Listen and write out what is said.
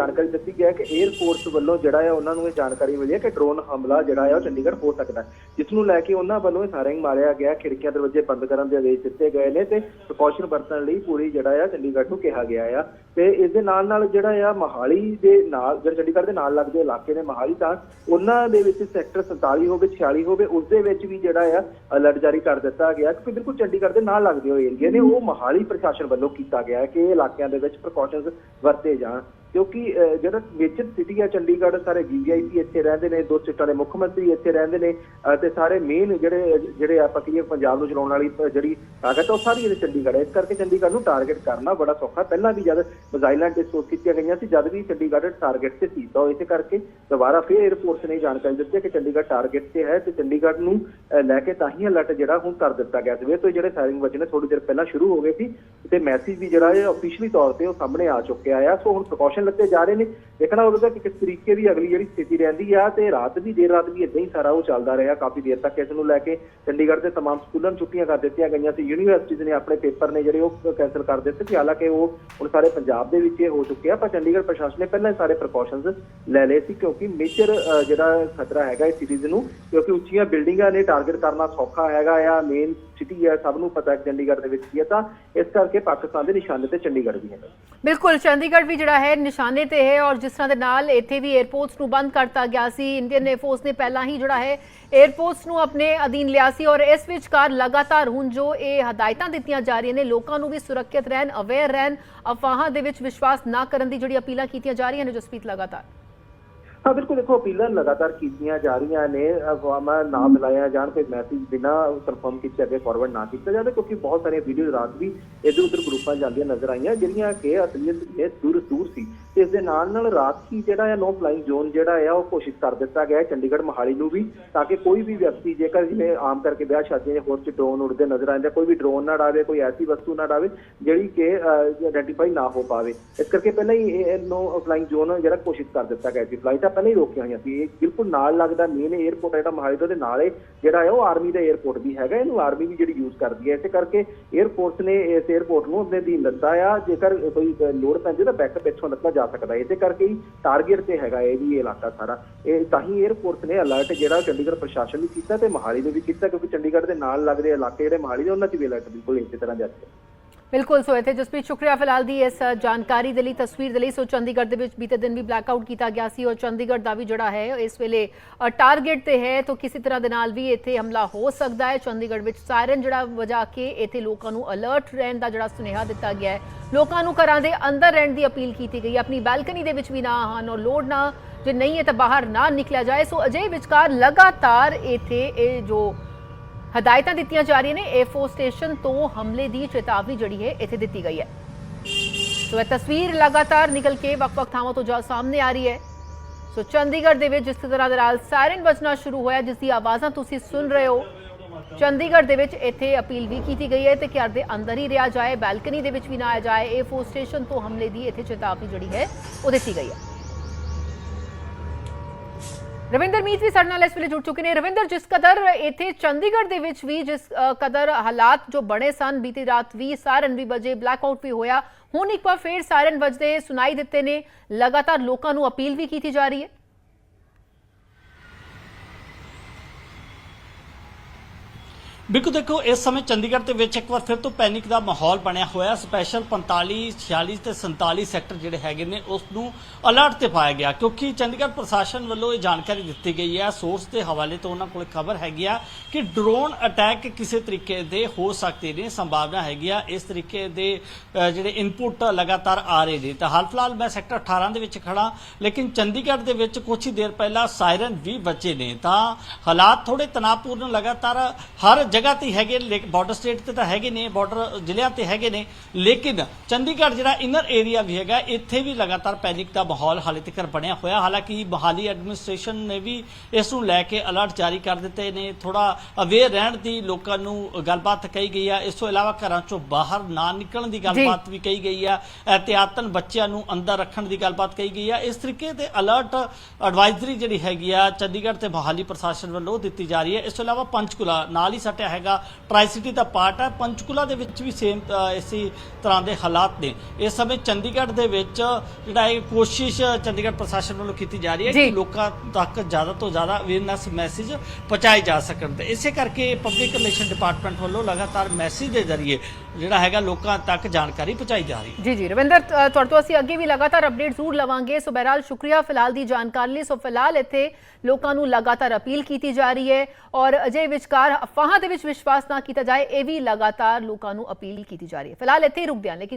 ਜਾਣਕਾਰੀ ਦਿੱਤੀ ਗਿਆ ਹੈ ਕਿ 에ਅਰ ਫੋਰਸ ਵੱਲੋਂ ਜਿਹੜਾ ਹੈ ਉਹਨਾਂ ਨੂੰ ਇਹ ਜਾਣਕਾਰੀ ਮਿਲੀ ਹੈ ਕਿ ਡਰੋਨ ਹਮਲਾ ਜਿਹੜਾ ਹੈ ਉਹ ਚੰਡੀਗੜ੍ਹ ਹੋ ਸਕਦਾ ਜਿਸ ਨੂੰ ਲੈ ਕੇ ਉਹਨਾਂ ਵੱਲੋਂ ਇਹ ਫਾਇਰਿੰਗ ਮਾਰਿਆ ਗਿਆ, ਖਿੜਕੀਆਂ, ਦਰਵਾਜ਼ੇ ਬੰਦ ਕਰਨ ਦੇ ਆਦੇਸ਼ ਦਿੱਤੇ ਗਏ ਨੇ ਤੇ ਪ੍ਰੀਕਾਸ਼ਨ ਵਰਤਣ ਲਈ ਪੂਰੀ ਜਿਹੜਾ ਆ ਚੰਡੀਗੜ੍ਹ ਨੂੰ ਕਿਹਾ ਗਿਆ ਆ। ਤੇ ਇਸ ਦੇ ਨਾਲ ਨਾਲ ਜਿਹੜਾ ਆ ਮਹਾਲੀ ਦੇ ਨਾਲ, ਜਿਹੜਾ ਚੰਡੀਗੜ੍ਹ ਦੇ ਨਾਲ ਲੱਗਦੇ ਇਲਾਕੇ ਨੇ ਮਹਾਲੀ ਤਾਂ ਉਹਨਾਂ ਦੇ ਵਿੱਚ ਸੈਕਟਰ 47 ਹੋਵੇ 46 ਹੋਵੇ, ਉਸ ਦੇ ਵਿੱਚ ਵੀ ਜਿਹੜਾ ਆ ਅਲਰਟ ਜਾਰੀ ਕਰ ਦਿੱਤਾ ਗਿਆ ਕਿ ਬਿਲਕੁਲ ਚੰਡੀਗੜ੍ਹ ਦੇ ਨਾਲ ਲੱਗਦੇ ਹੋਏ ਏਰੀਏ ਨੇ। ਉਹ ਮਹਾਲੀ ਪ੍ਰਸ਼ਾਸਨ ਵੱਲੋਂ ਕੀਤਾ ਗਿਆ ਹੈ ਕਿ ਇਲਾਕਿਆਂ ਦੇ ਵਿੱਚ ਪ੍ਰੀਕਾਸ਼ਨਸ ਵਰਤੇ ਜਾਣ। ਕਿਉਂਕਿ ਜਿਹੜਾ ਮੇਜਰ ਸਿਟੀ ਹੈ ਚੰਡੀਗੜ੍ਹ ਸਾਰੇ ਵੀਆਈਪੀ ਇੱਥੇ ਰਹਿੰਦੇ ਨੇ ਦੋ ਸਟੇਟਾਂ ਦੇ ਮੁੱਖ ਮੰਤਰੀ ਇੱਥੇ ਰਹਿੰਦੇ ਨੇ ਅਹ, ਤੇ ਸਾਰੇ ਮੇਨ ਜਿਹੜੇ ਜਿਹੜੇ ਆਪਾਂ ਕਹੀਏ ਪੰਜਾਬ ਨੂੰ ਚਲਾਉਣ ਵਾਲੀ ਜਿਹੜੀ ਤਾਕਤ ਹੈ ਉਹ ਸਾਰੀ ਇਹਦੇ ਚੰਡੀਗੜ੍ਹ ਹੈ। ਇਸ ਕਰਕੇ ਚੰਡੀਗੜ੍ਹ ਨੂੰ ਟਾਰਗੇਟ ਕਰਨਾ ਬੜਾ ਸੌਖਾ। ਪਹਿਲਾਂ ਵੀ ਜਦ ਮਿਜ਼ਾਈਲਾਂ ਡਿਸਪੋਜ਼ ਕੀਤੀਆਂ ਗਈਆਂ ਸੀ ਜਦ ਵੀ ਚੰਡੀਗੜ੍ਹ ਟਾਰਗੇਟ ਤੇ ਸੀ ਤਾਂ ਇਸੇ ਕਰਕੇ ਦੁਬਾਰਾ ਫਿਰ 에ਅਰਫੋਰਸ ਨੇ ਜਾਣਕਾਰੀ ਦਿੱਤੀ ਹੈ ਕਿ ਚੰਡੀਗੜ੍ਹ ਟਾਰਗੇਟ ਤੇ ਹੈ ਤੇ ਚੰਡੀਗੜ੍ਹ ਨੂੰ ਲੈ ਕੇ ਤਾਂ ਹੀ ਅਲਰਟ ਜਿਹੜਾ ਹੁਣ ਕਰ ਦਿੱਤਾ ਗਿਆ ਸਵੇਰ ਤੋਂ ਜਿਹੜੇ ਫਾਇਰਿੰਗ ਵਜੇ ਨੇ ਥੋੜੀ ਦੇਰ ਪਹਿਲਾਂ ਸ਼ੁਰੂ ਹੋ ਗਏ ਸੀ ਤੇ ਮੈਸੇਜ ਵੀ ਜਿਹੜਾ ਹੈ ਅਫੀਸ਼ੀਅਲੀ ਤੌਰ ਤੇ ਉਹ ਸਾਹਮਣੇ ਆ ਚੁੱਕਿਆ ਆ ਸੋ ਹੁਣ ਪ੍ਰੀਕਾਸ਼ਨ ਲੱਤੇ ਜਾ ਰਹੇ ਨੇ ਦੇਖਣਾ ਹੋਵੇਗਾ ਕਿ ਕਿਸ ਤਰੀਕੇ ਦੀ ਅਗਲੀ ਜਿਹੜੀ ਸਥਿਤੀ ਰਹਿੰਦੀ ਆ ਤੇ ਰਾਤ ਵੀ ਦੇਰ ਰਾਤ ਵੀ ਇਦਾਂ ਹੀ ਸਾਰਾ ਉਹ ਚੱਲਦਾ ਰਿਹਾ ਕਾਫੀ ਦੇਰ ਤੱਕ ਇਸ ਨੂੰ ਲੈ ਕੇ ਚੰਡੀਗੜ੍ਹ ਦੇ तमाम ਸਕੂਲਾਂ ਨੂੰ ਛੁੱਟੀਆਂ ਕਰ ਦਿੱਤੀਆਂ ਗਈਆਂ ਸੀ ਯੂਨੀਵਰਸਿਟੀਜ਼ ਨੇ ਆਪਣੇ ਪੇਪਰ ਨੇ ਜਿਹੜੇ ਉਹ ਕੈਨਸਲ ਕਰ ਦਿੱਤੇ ਸੀ ਹਾਲਾਂਕਿ ਉਹ ਹੁਣ ਸਾਰੇ ਪੰਜਾਬ ਦੇ ਵਿੱਚ ਇਹ ਹੋ ਚੁੱਕਿਆ ਪਰ ਚੰਡੀਗੜ੍ਹ ਪ੍ਰਸ਼ਾਸਨ ਨੇ ਪਹਿਲਾਂ ਹੀ ਸਾਰੇ ਪ੍ਰੀਕਾਸ਼ਨਸ ਲੈ ਲਏ ਸੀ ਕਿਉਂਕਿ ਮੇਜਰ ਜਿਹੜਾ ਖਤਰਾ ਹੈਗਾ ਇਸ ਸੀਰੀਜ਼ ਨੂੰ ਕਿਉਂਕਿ ਉੱਚੀਆਂ ਬਿਲਡਿੰਗਾਂ ਨੇ ਟਾਰਗੇਟ ਕਰਨਾ ਸੌਖਾ ਹੈਗਾ ਆ ਮੇਨ ਸਿਟੀ ਹੈ ਸਭ ਨੂੰ ਪਤਾ ਹੈ ਚੰਡੀਗੜ੍ਹ ਦੇ ਵਿੱਚ ਕੀ ਹੈ ਤਾਂ ਇਸ ਕਰਕੇ ਪਾਕਿਸਤਾਨ ਦੇ ਨਿਸ਼ਾਨੇ ਤੇ ਚੰਡੀਗੜ੍ਹ ਵੀ ਹੈ ਬਿਲਕੁਲ, ਚੰਡੀਗੜ੍ਹ ਵੀ ਜਿਹੜਾ ਹੈ ਨਿਸ਼ਾਨੇ ਤੇ ਹੈ ਔਰ ਜਿਸ ਤਰ੍ਹਾਂ ਦੇ ਨਾਲ ਇੱਥੇ ਵੀ 에ਅਰਪੋਰਟਸ ਨੂੰ ਬੰਦ ਕਰਤਾ ਗਿਆ ਸੀ ਇੰਡੀਅਨ 에ਅਰਫੋਰਸ ਨੇ ਪਹਿਲਾਂ ਹੀ ਜਿਹੜਾ ਹੈ 에ਅਰਪੋਰਟਸ ਨੂੰ ਆਪਣੇ ਅਧੀਨ ਲਿਆ ਸੀ ਔਰ ਇਸ ਵਿਚਕਾਰ ਲਗਾਤਾਰ ਹੁਣ ਜੋ ਇਹ ਹਦਾਇਤਾਂ ਦਿੱਤੀਆਂ ਜਾ ਰਹੀਆਂ ਨੇ, ਲੋਕਾਂ ਨੂੰ ਵੀ ਸੁਰੱਖਿਅਤ ਰਹਿਣ ਅਵੇਅਰ ਰਹਿਣ, ਅਫਵਾਹਾਂ ਦੇ ਵਿੱਚ ਵਿਸ਼ਵਾਸ ਨਾ ਕਰਨ ਦੀ ਜਿਹੜੀ ਅਪੀਲਾਂ ਕੀਤੀਆਂ ਜਾ ਰਹੀਆਂ ਨੇ ਜਸਪੀਤ ਲਗਾਤਾਰ। ਹਾਂ ਬਿਲਕੁਲ ਦੇਖੋ ਅਪੀਲਾਂ ਲਗਾਤਾਰ ਕੀਤੀਆਂ ਜਾ ਰਹੀਆਂ ਨੇ ਅਫਵਾਹਾਂ ਨਾ ਮਿਲਾਇਆ ਜਾਣ ਕੋਈ ਮੈਸੇਜ ਬਿਨਾ ਕਨਫਰਮ ਕੀਤੇ ਅੱਗੇ ਫਾਰਵਰਡ ਨਾ ਕੀਤਾ ਜਾਵੇ ਕਿਉਂਕਿ ਬਹੁਤ ਸਾਰੀਆਂ ਵੀਡੀਓ ਰਾਤ ਵੀ ਇਧਰ ਉਧਰ ਗਰੁੱਪਾਂ ਜਾਂਦੀਆਂ ਨਜ਼ਰ ਆਈਆਂ ਜਿਹੜੀਆਂ ਕਿ ਅਸਲੀਅਤ ਵਿੱਚ ਦੂਰ ਦੂਰ ਸੀ। ਇਸ ਦੇ ਨਾਲ ਨਾਲ ਰਾਤ ਹੀ ਜਿਹੜਾ ਹੈ ਨੋ ਫਲਾਈਂਗ ਜ਼ੋਨ ਜਿਹੜਾ ਹੈ ਉਹ ਘੋਸ਼ਿਤ ਕਰ ਦਿੱਤਾ ਗਿਆ ਹੈ ਚੰਡੀਗੜ੍ਹ ਮਹਾਲੀ ਨੂੰ ਵੀ ਤਾਂ ਕਿ ਕੋਈ ਵੀ ਵਿਅਕਤੀ ਜੇਕਰ ਜਿਵੇਂ ਆਮ ਕਰਕੇ ਵਿਆਹ ਸ਼ਾਦੀਆਂ ਦੇ ਹੋਰ ਚ ਡਰੋਨ ਉੜਦੇ ਨਜ਼ਰ ਆਉਂਦੇ ਕੋਈ ਵੀ ਡਰੋਨ ਨਾ ਡਾਵੇ ਕੋਈ ਐਸੀ ਵਸਤੂ ਨਾ ਡਾਵੇ ਜਿਹੜੀ ਕਿ ਆਇਡੈਂਟੀਫਾਈ ਨਾ ਹੋ ਪਾਵੇ। ਇਸ ਕਰਕੇ ਪਹਿਲਾਂ ਹੀ ਇਹ ਨੋ ਫਲਾਈਂਗ ਜ਼ੋਨ ਜਿਹੜਾ ਘੋਸ਼ਿਤ ਕਰ ਦਿੱਤਾ ਗਿਆ ਸੀ। ਫਲਾਈਟਾਂ ਚੀਜ਼ਾਂ ਪਹਿਲਾਂ ਹੀ ਰੋਕੀਆਂ ਹੋਈਆਂ ਸੀ। ਇਹ ਬਿਲਕੁਲ ਨਾਲ ਲੱਗਦਾ ਮੇਨ 에ਅਰਪੋਰਟ ਜਿਹੜਾ ਮਹਾਲੀ ਦੇ ਨਾਲ ਜਿਹੜਾ ਹੈ ਉਹ ਆਰਮੀ ਦਾ 에ਅਰਪੋਰਟ ਵੀ ਹੈਗਾ। ਇਹਨੂੰ ਆਰਮੀ ਵੀ ਜਿਹੜੀ ਯੂਜ਼ ਕਰਦੀ ਹੈ। ਇਸੇ ਕਰਕੇ 에ਅਰਪੋਰਟਸ ਨੇ ਇਸ 에ਅਰਪੋਰਟ ਨੂੰ ਆਪਣੇ ਦੀ ਲੱਤਾ ਆ। ਜੇਕਰ ਕੋਈ ਲੋੜ ਪੈਂਦੀ ਤਾਂ ਬੈਕਅਪ ਇੱਥੋਂ ਲੱਤਾ ਜਾ ਸਕਦਾ ਇਸੇ ਕਰਕੇ ਹੀ ਟਾਰਗੇਟ ਤੇ ਹੈਗਾ ਇਹ ਵੀ ਇਲਾਕਾ ਸਾਰਾ। ਇਹ ਤਾਂ ਹੀ 에ਅਰਪੋਰਟ ਨੇ ਅਲਰਟ ਜਿਹੜਾ ਚੰਡੀਗੜ੍ਹ ਪ੍ਰਸ਼ਾਸਨ ਨੇ ਕੀਤਾ ਤੇ ਮਹਾਲੀ ਨੇ ਵੀ ਕੀਤਾ, ਕਿਉਂਕਿ ਚੰਡੀਗੜ੍ਹ ਦੇ ਨਾਲ ਲੱਗਦੇ ਇਲਾਕੇ ਜਿਹੜੇ ਮਹਾਲੀ ਦੇ, ਉਹਨਾਂ 'ਚ ਵੀ ਅਲਰਟ ਬਿਲਕੁਲ ਇਸੇ ਤਰ੍ਹਾਂ ਦੇ ਅੱਜ ਬਿਲਕੁਲ, ਸੋ ਇੱਥੇ ਜਸਪ੍ਰੀਤ ਸ਼ੁਕਰੀਆ ਫਿਲਹਾਲ ਦੀ ਇਸ ਜਾਣਕਾਰੀ ਦੇ ਲਈ, ਤਸਵੀਰ ਦੇ ਲਈ। ਸੋ ਚੰਡੀਗੜ੍ਹ ਦੇ ਵਿੱਚ ਬੀਤੇ ਦਿਨ ਵੀ ਬਲੈਕਆਊਟ ਕੀਤਾ ਗਿਆ ਸੀ ਔਰ ਚੰਡੀਗੜ੍ਹ ਦਾ ਵੀ ਜਿਹੜਾ ਹੈ, ਇਸ ਵੇਲੇ ਟਾਰਗੇਟ ਤੇ ਹੈ। ਤਾਂ ਕਿਸੇ ਤਰ੍ਹਾਂ ਦੇ ਨਾਲ ਵੀ ਇੱਥੇ ਹਮਲਾ ਹੋ ਸਕਦਾ ਹੈ। ਚੰਡੀਗੜ੍ਹ ਵਿੱਚ ਸਾਇਰਨ ਜਿਹੜਾ ਵਜਾ ਕੇ ਇੱਥੇ ਲੋਕਾਂ ਨੂੰ ਅਲਰਟ ਰਹਿਣ ਦਾ ਜਿਹੜਾ ਸੁਨੇਹਾ ਦਿੱਤਾ ਗਿਆ ਹੈ। ਲੋਕਾਂ ਨੂੰ ਘਰਾਂ ਦੇ ਅੰਦਰ ਰਹਿਣ ਦੀ ਅਪੀਲ ਕੀਤੀ ਗਈ ਹੈ। ਆਪਣੀ ਬਾਲਕਨੀ ਦੇ ਵਿੱਚ ਵੀ ਨਾ ਆਉਣ ਔਰ ਲੋੜ ਨਾ, ਜੇ ਨਹੀਂ ਹੈ ਤਾਂ ਬਾਹਰ ਨਾ ਨਿਕਲਿਆ ਜਾਏ। ਸੋ ਅਜੇ ਵਿਚਕਾਰ ਲਗਾਤਾਰ ਇੱਥੇ ਇਹ ਜੋ ਹਦਾਇਤਾਂ ਦਿੱਤੀਆਂ ਜਾ ਰਹੀਆਂ ਨੇ ਏਫੋ ਸਟੇਸ਼ਨ ਤੋਂ ਹਮਲੇ ਦੀ ਚੇਤਾਵਨੀ ਜਿਹੜੀ ਹੈ ਇੱਥੇ ਦਿੱਤੀ ਗਈ ਹੈ। ਸੋ ਇਹ ਤਸਵੀਰ ਲਗਾਤਾਰ ਨਿਕਲ ਕੇ ਵੱਖ-ਵੱਖ ਥਾਵਾਂ ਤੋਂ ਜਾ ਸਾਹਮਣੇ ਆ ਰਹੀ ਹੈ। ਸੋ ਚੰਡੀਗੜ੍ਹ ਦੇ ਵਿੱਚ ਜਿਸ ਤਰ੍ਹਾਂ ਦੇ ਨਾਲ ਸਾਇਰਨ ਵੱਜਣਾ ਸ਼ੁਰੂ ਹੋਇਆ, ਜਿਸ ਦੀ ਆਵਾਜ਼ਾਂ ਤੁਸੀਂ ਸੁਣ ਰਹੇ ਹੋ, ਚੰਡੀਗੜ੍ਹ ਦੇ ਵਿੱਚ ਇੱਥੇ ਅਪੀਲ ਵੀ ਕੀਤੀ ਗਈ ਹੈ ਤੇ ਘਰ ਦੇ ਅੰਦਰ ਹੀ ਰਿਹਾ ਜਾਏ, ਬੈਲਕਨੀ ਦੇ ਵਿੱਚ ਵੀ ਨਾ ਆਇਆ ਜਾਏ ਏਫੋ ਸਟੇਸ਼ਨ ਤੋਂ ਹਮਲੇ ਦੀ ਇੱਥੇ ਚੇਤਾਵਨੀ ਜਿਹੜੀ ਹੈ ਉਹ ਦਿੱਤੀ ਗਈ ਹੈ। ਰਵਿੰਦਰ ਮੀਤ ਵੀ ਸਾਡੇ ਨਾਲ ਇਸ ਵੇਲੇ ਜੁੜ ਚੁੱਕੇ ਨੇ। ਰਵਿੰਦਰ, ਜਿਸ ਕਦਰ ਇੱਥੇ ਚੰਡੀਗੜ੍ਹ ਦੇ ਵਿੱਚ ਵੀ, ਜਿਸ ਕਦਰ ਹਾਲਾਤ ਜੋ ਬਣੇ ਸਨ, ਬੀਤੀ ਰਾਤ ਵੀ ਸਾਇਰਨ ਵੀ ਵਜੇ ਬਲੈਕਆਊਟ ਵੀ ਹੋਇਆ। ਹੁਣ ਇੱਕ ਵਾਰ ਫੇਰ ਸਾਇਰਨ ਵਜਦੇ ਸੁਣਾਈ ਦਿੱਤੇ ਨੇ। ਲਗਾਤਾਰ ਲੋਕਾਂ ਨੂੰ ਅਪੀਲ ਵੀ ਕੀਤੀ ਜਾ ਰਹੀ ਹੈ। ਬਿਲਕੁਲ ਦੇਖੋ, ਇਸ ਸਮੇਂ ਚੰਡੀਗੜ੍ਹ ਦੇ ਵਿੱਚ ਇੱਕ ਵਾਰ ਫਿਰ ਤੋਂ ਪੈਨਿਕ ਦਾ ਮਾਹੌਲ ਬਣਿਆ ਹੋਇਆ। ਸਪੈਸ਼ਲ 45 46 ਤੇ 47 ਸੈਕਟਰ ਜਿਹੜੇ ਹੈਗੇ ਨੇ ਉਸ ਨੂੰ ਅਲਰਟ ਤੇ ਪਾਇਆ ਗਿਆ। ਕਿਉਂਕਿ ਚੰਡੀਗੜ੍ਹ ਪ੍ਰਸ਼ਾਸਨ ਵੱਲੋਂ ਇਹ ਜਾਣਕਾਰੀ ਦਿੱਤੀ ਗਈ ਹੈ। ਸੋਰਸ ਦੇ ਹਵਾਲੇ ਤੋਂ ਉਹਨਾਂ ਕੋਲ ਖਬਰ ਹੈਗੀ ਆ ਕਿ ਡਰੋਨ ਅਟੈਕ ਕਿਸੇ ਤਰੀਕੇ ਦੇ ਹੋ ਸਕਦੇ ਨੇ, ਸੰਭਾਵਨਾ ਹੈਗੀ ਆ। ਇਸ ਤਰੀਕੇ ਦੇ ਜਿਹੜੇ ਇਨਪੁਟ ਲਗਾਤਾਰ ਆ ਰਹੇ ਨੇ। ਤਾਂ ਹਾਲ ਫਿਲਹਾਲ ਮੈਂ ਸੈਕਟਰ 18 ਦੇ ਵਿੱਚ ਖੜਾ ਲੇਕਿਨ ਚੰਡੀਗੜ੍ਹ ਦੇ ਵਿੱਚ ਕੁਝ ਹੀ ਦੇਰ ਪਹਿਲਾਂ ਸਾਇਰਨ ਵੀ ਵੱਜੇ ਨੇ। ਤਾਂ ਹਾਲਾਤ ਥੋੜੇ ਤਣਾਅਪੂਰਨ ਲਗਾਤਾਰ ਹਰ ਜਗ੍ਹਾ ਤੇ ਹੈਗੇ ਬਾਰਡਰ ਸਟੇਟ ਤੇ ਤਾਂ ਹੈਗੇ ਨੇ ਬਾਰਡਰ ਜ਼ਿਲ੍ਹਿਆਂ ਤੇ ਹੈਗੇ ਨੇ ਲੇਕਿਨ ਚੰਡੀਗੜ੍ਹ ਜਿਹੜਾ ਇਨਰ ਏਰੀਆ ਵੀ ਹੈਗਾ ਇੱਥੇ ਵੀ ਲਗਾਤਾਰ ਪੈਨਿਕ ਦਾ ਮਾਹੌਲ ਹਾਲੇ ਤੱਕ ਬਣਿਆ ਹੋਇਆ। ਹਾਲਾਂਕਿ ਬਹਾਲੀ ਐਡਮਿਨਿਸਟ੍ਰੇਸ਼ਨ ਨੇ ਵੀ ਇਸ ਨੂੰ ਲੈ ਕੇ ਅਲਰਟ ਜਾਰੀ ਕਰ ਦਿੱਤੇ ਨੇ। ਥੋੜਾ ਅਵੇਅਰ ਰਹਿਣ ਦੀ ਲੋਕਾਂ ਨੂੰ ਗੱਲਬਾਤ ਕਹੀ ਗਈ ਆ। ਇਸ ਤੋਂ ਇਲਾਵਾ ਘਰਾਂ ਚੋਂ ਬਾਹਰ ਨਾ ਨਿਕਲਣ ਦੀ ਗੱਲਬਾਤ ਵੀ ਕਹੀ ਗਈ ਆ। ਇਹਤਿਆਤਨ ਬੱਚਿਆਂ ਨੂੰ ਅੰਦਰ ਰੱਖਣ ਦੀ ਗੱਲਬਾਤ ਕਹੀ ਗਈ ਆ। ਇਸ ਤਰੀਕੇ ਦੇ ਅਲਰਟ ਐਡਵਾਈਜ਼ਰੀ ਜਿਹੜੀ ਹੈਗੀ ਆ ਚੰਡੀਗੜ੍ਹ ਤੇ ਬਹਾਲੀ ਪ੍ਰਸ਼ਾਸਨ ਵੱਲੋਂ ਦਿੱਤੀ ਜਾ ਰਹੀ ਹੈ। ਇਸ ਤੋਂ ਇਲਾਵਾ ਪੰਚਕੁਲਾ ਨਾਲ ਹੀ ਸਟਿਆ ਹੈਗਾ ਟਰਾਈ ਸਿਟੀ ਦਾ ਪਾਰਟ ਹੈ ਪੰਚਕੂਲਾ ਦੇ ਵਿੱਚ ਵੀ ਸੇਮ ਇਸੇ ਤਰ੍ਹਾਂ ਦੇ ਹਾਲਾਤ ਨੇ ਇਸ ਸਮੇਂ ਚੰਡੀਗੜ੍ਹ ਦੇ ਵਿੱਚ ਜਿਹੜਾ ਇਹ ਕੋਸ਼ਿਸ਼ ਚੰਡੀਗੜ੍ਹ ਪ੍ਰਸ਼ਾਸਨ ਵੱਲੋਂ ਕੀਤੀ ਜਾ ਰਹੀ ਹੈ। ਕਿ ਲੋਕਾਂ ਤੱਕ ਜ਼ਿਆਦਾ ਤੋਂ ਜ਼ਿਆਦਾ ਅਵੇਅਰਨੈਸ ਮੈਸੇਜ ਪਹੁੰਚਾਏ ਜਾ ਸਕਣ ਤੇ ਇਸੇ ਕਰਕੇ ਪਬਲਿਕ ਰਿਲੇਸ਼ਨ ਡਿਪਾਰਟਮੈਂਟ ਵੱਲੋਂ ਲਗਾਤਾਰ ਮੈਸੇਜ ਦੇ ਜ਼ਰੀਏ ਜਿਹੜਾ ਹੈਗਾ ਲੋਕਾਂ ਤੱਕ ਜਾਣਕਾਰੀ ਪਹੁੰਚਾਈ ਜਾ ਰਹੀ ਹੈ। ਜੀ ਜੀ, ਰਵਿੰਦਰ ਤੁਹਾਡੇ ਤੋਂ ਅਸੀਂ ਅੱਗੇ ਵੀ ਲਗਾਤਾਰ ਅਪਡੇਟ ਜ਼ਰੂਰ ਲਵਾਂਗੇ। ਸੋ ਬਹਿਰਾਲ, ਸ਼ੁਕਰੀਆ ਫਿਲਹਾਲ ਦੀ ਜਾਣਕਾਰੀ ਲਈ। ਸੋ ਫਿਲਹਾਲ ਇੱਥੇ ਲੋਕਾਂ ਨੂੰ ਲਗਾਤਾਰ ਅਪੀਲ ਕੀਤੀ ਜਾ ਰਹੀ ਹੈ ਔਰ ਅਜੇ ਵਿਚਕਾਰ ਅਫਵਾਹਾਂ ਦੇ ਵਿੱਚ ਵਿਸ਼ਵਾਸ ਨਾ ਕੀਤਾ ਜਾਏ, ਇਹ ਵੀ ਲਗਾਤਾਰ ਲੋਕਾਂ ਨੂੰ ਅਪੀਲ ਕੀਤੀ ਜਾ ਰਹੀ ਹੈ। ਫਿਲਹਾਲ ਇੱਥੇ ਹੀ ਰੁਕਦੇ ਹਾਂ। ਲੇਕਿਨ